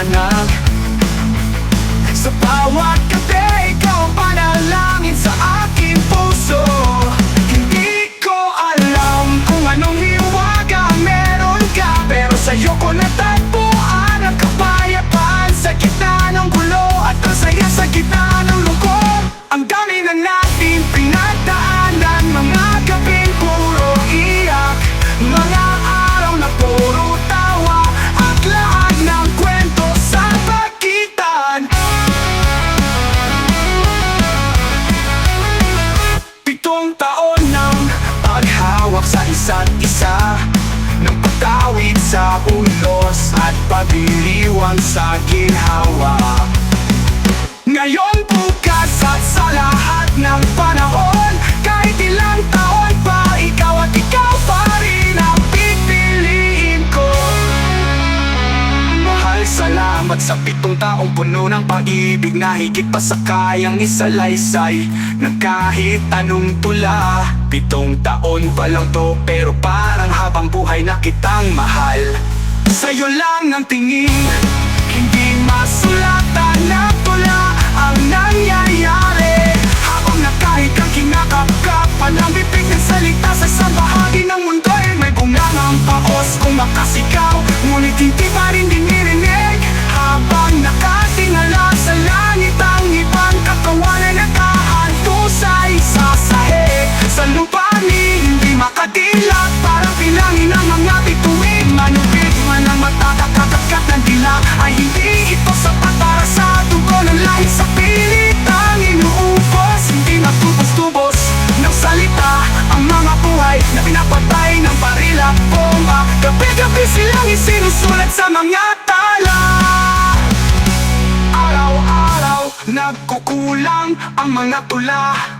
banyak Sepawat pagdiriwang sa ginhawa Ngayon bukas at sa lahat ng panahon Kahit ilang taon pa, ikaw at ikaw pa rin ang pipiliin ko Mahal, salamat sa pitong taong puno ng pag-ibig na higit pa sa kayang isalaysay ng kahit anong tula. Pitong taon pa lang to pero parang habang buhay na kitang mahal. Sa'yo lang ang tingin, hindi masulatan na tula ang nangyayari. Habang na kahit ang kinakapkapan ang bibig ng salita sa isang bahagi ng mundo ay may bungangang paos kung makasigaw buhay na pinapatay ng barila. Bomba, gabi-gabi silang isinusulat sa mga tala. Araw-araw, nagkukulang ang mga tula